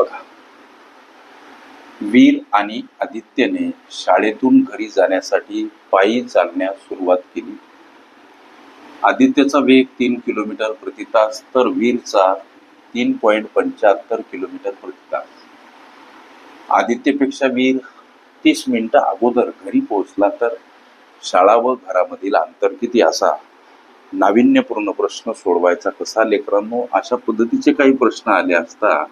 बघा. वीर आणि आदित्यने शाळेतून घरी जाण्यासाठी पायी चालण्यास सुरुवात केली. आदित्यचा वेग तीन किलोमीटर प्रति तास तर वीरचा तीन पॉईंट पंच्याहत्तर किलोमीटर प्रति तास. आदित्यपेक्षा वीर तीस मिनिटं अगोदर घरी पोहोचला तर शाळा व घरामधील अंतर किती असा? नाविन्यपूर्ण प्रश्न सोडवायचा कसा लेकरांनो? अशा पद्धतीचे काही प्रश्न आले असता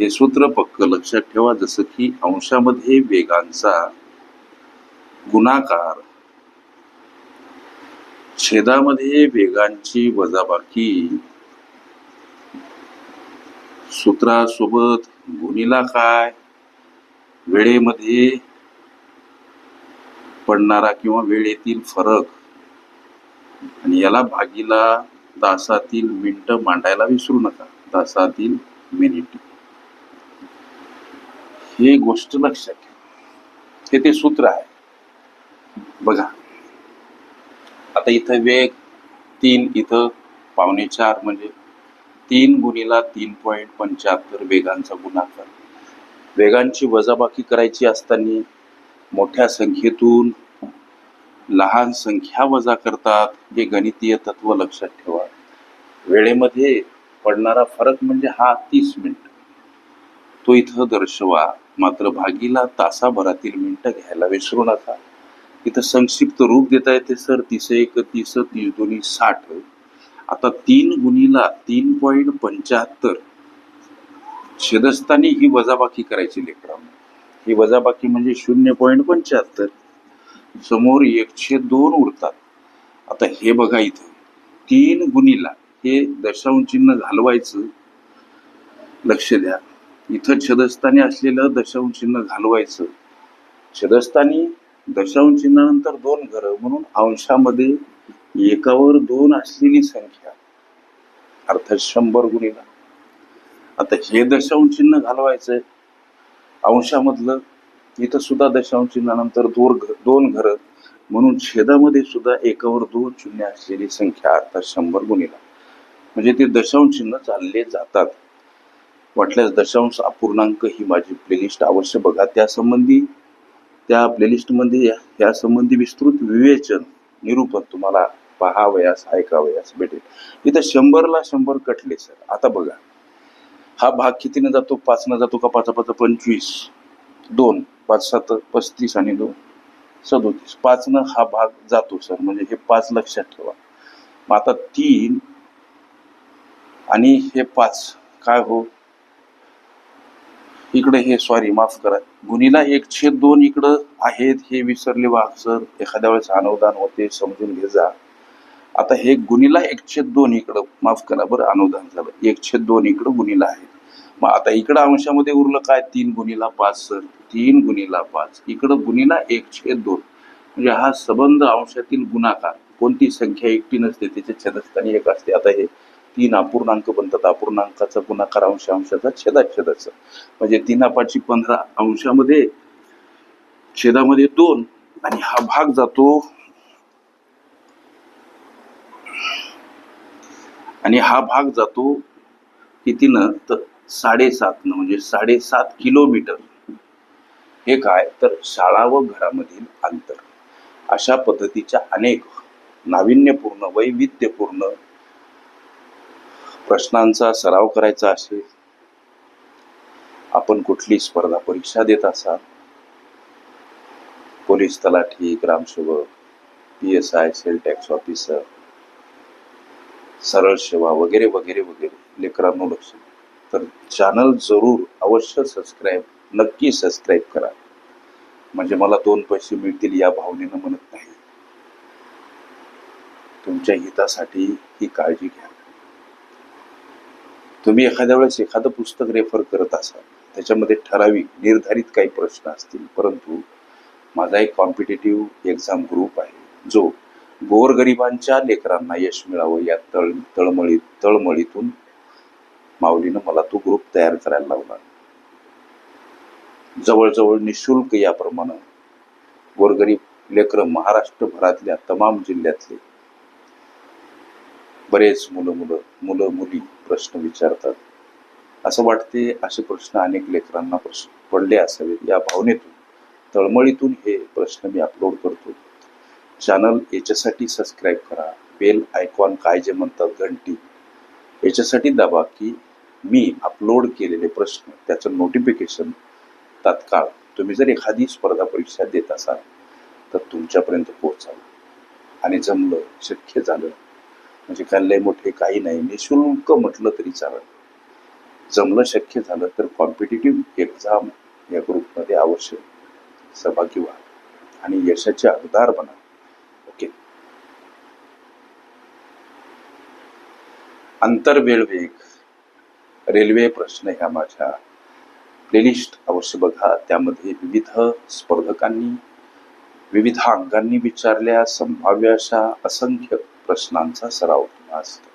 हे सूत्र पक्क लक्षात ठेवा जसं की अंशामध्ये वेगांचा गुणाकार छेदामध्ये वेगांची वजाबाकी सूत्रासोबत गुणीला काय वेळेमध्ये पडणारा किंवा वेळेतील फरक आणि याला भागीला तासातील मिनिट मांडायला विसरू नका. तासातील मिनिट. ही गोष्ट लक्षात ठेवा. हे ते सूत्र आहे. बघा. आता इथं वेग तीन इथं पावणे चार म्हणजे तीन गुणीला तीन पॉईंट पंच्याहत्तर वेगांचा गुणाकार. वेगांची वजाबाकी करायची असताना मोठ्या संख्येतून लहान संख्या वजा करतात हे गणितीय तत्व लक्षात ठेवा. वेळेमध्ये पडणारा फरक म्हणजे हा तीस मिनिट. तो इथं दर्शवा. मात्र भागीला तासाभरातील मिनटं घ्यायला विसरू नका. इथं संक्षिप्त रूप देता येते सर. तीस एक तीस तीस दोन्ही साठ. आता तीन गुणीला तीन पॉईंट पंच्याहत्तर. छेदस्थानी ही वजाबाकी करायची लेकरा. ही वजाबाकी म्हणजे शून्य पॉईंट पंच्याहत्तर. समोर एकशे दोन उरतात. आता हे बघा इथं. तीन गुणीला हे दशांश चिन्ह घालवायचं. लक्ष द्या. इथं छदस्थानी असलेलं दशांश चिन्ह घालवायचं. छदस्थानी दशांश चिन्हानंतर दोन घरं म्हणून अंशामध्ये एकावर दोन असलेली संख्या. अर्थात शंभर गुणीला. आता हे दशांश चिन्ह घालवायचंय. अंशामधलं इथं सुद्धा दशांश चिन्हानंतर दोन घर दोन घरं म्हणून छेदामध्ये सुद्धा एकावर दोन शून्य असलेली संख्या अर्थात शंभर गुणीला. म्हणजे ते दशांश चिन्ह चालले जातात. वाटल्यास दशांश अपूर्णांक ही माझी प्लेलिस्ट अवश्य बघा. त्यासंबंधी त्या प्लेलिस्टमध्ये या संबंधी विस्तृत विवेचन निरूपण तुम्हाला पहावयास ऐकावयास भेटेल. इथं शंभरला शंभर कटले सर. आता बघा. हा भाग कितीने जातो? पाचनं जातो का? पाच पाच पंचवीस. दोन पाच सात पस्तीस आणि दोन सदोतीस. पाचनं हा भाग जातो सर. म्हणजे हे पाच लक्षात ठेवा. मग आता तीन आणि हे पाच. काय हो? इकडे हे सॉरी माफ करा. गुणीला एक छेद दोन इकडं आहेत हे विसरले वाघ सर. एखाद्या वेळेस अनुदान होते समजून घे जा. आता हे गुणीला एक छेद दोन इकडं माफ करा बरं अनुदान झालं. एक छेद दोन इकडं गुणीला आहे मग आता इकडं अंशामध्ये उरलं काय? तीन गुणीला पाच सर. तीन गुणीला पाच. इकडं गुणीला एक छेद दोन. म्हणजे हा संबंध अंशातील गुणाकार. कोणती संख्या एकटी नसते त्याच्या छेदस्थानी एक असते. आता हे तीन अपूर्णांक बनतात. अपूर्णांकाचा गुणाकार अंश अंशाचा छेदाछेदाचा म्हणजे तीन अपाची पंधरा अंशामध्ये छेदामध्ये दोन आणि हा भाग जातो आणि हा भाग जातो कितीनं तर साडेसातनं म्हणजे साडेसात किलोमीटर. हे काय? तर शाळा व घरामधील अंतर. अशा पद्धतीच्या अनेक नाविन्यपूर्ण वैविध्यपूर्ण प्रश्नांचा सराव करायचा असेल आपण कुठली स्पर्धा परीक्षा देत असाल? पोलीस तलाठी ग्रामसेवक P S I cell tax officer सरळ सेवा वगैरे वगैरे वगैरे लेकरांनो लक्ष तर चॅनल जरूर अवश्य सबस्क्राईब नक्की सबस्क्राईब करा. म्हणजे मला दोन पैसे मिळतील या भावनेनं म्हणत नाही. तुमच्या हितासाठी ही काळजी घ्या. तुम्ही एखाद्या वेळेस एखादं पुस्तक रेफर करत असाल त्याच्यामध्ये ठराविक निर्धारित काही प्रश्न असतील परंतु माझा एक कॉम्पिटेटिव्ह एक्झाम ग्रुप आहे जो गोरगरिबांच्या लेकरांना यश मिळावं या तळ तळमळी तळमळीतून माऊलीनं मला तो ग्रुप तयार करायला लावला. जवळजवळ निशुल्क याप्रमाणे गोरगरीब लेकरं महाराष्ट्रभरातल्या तमाम जिल्ह्यातले बरेच मुलं मुलं मुलं मुली प्रश्न विचारतात. असं वाटते असे प्रश्न अनेक लेकरांना प्रश्न पडले असावेत. या भावनेतून तळमळीतून हे प्रश्न मी अपलोड करतो. चॅनल याच्यासाठी सबस्क्राईब करा. बेल आयकॉन काय जे म्हणतात घंटी. याच्यासाठी दाबा की मी अपलोड केलेले प्रश्न त्याचं नोटिफिकेशन तात्काळ तुम्ही जर एखादी स्पर्धा परीक्षा देत असाल तर तुमच्यापर्यंत पोहोचावं. आणि जमलं शक्य झालं म्हणजे काय लय मोठे काही नाही. निशुल्क म्हटलं तरी चालेल. जमलं शक्य झालं तर कॉम्पिटेटिव्ह एक्झाम या ग्रुपमध्ये आवश्यक सहभागी व्हा आणि यशाचे हकदार बना. ओके आंतरवेळ वेग रेल्वे प्रश्न ह्या माझ्या प्लेलिस्ट अवश्य बघा. त्यामध्ये विविध स्पर्धकांनी विविध अंगांनी विचारल्या संभाव्य अशा असंख्य प्रश्नांचा सराव केला असतो.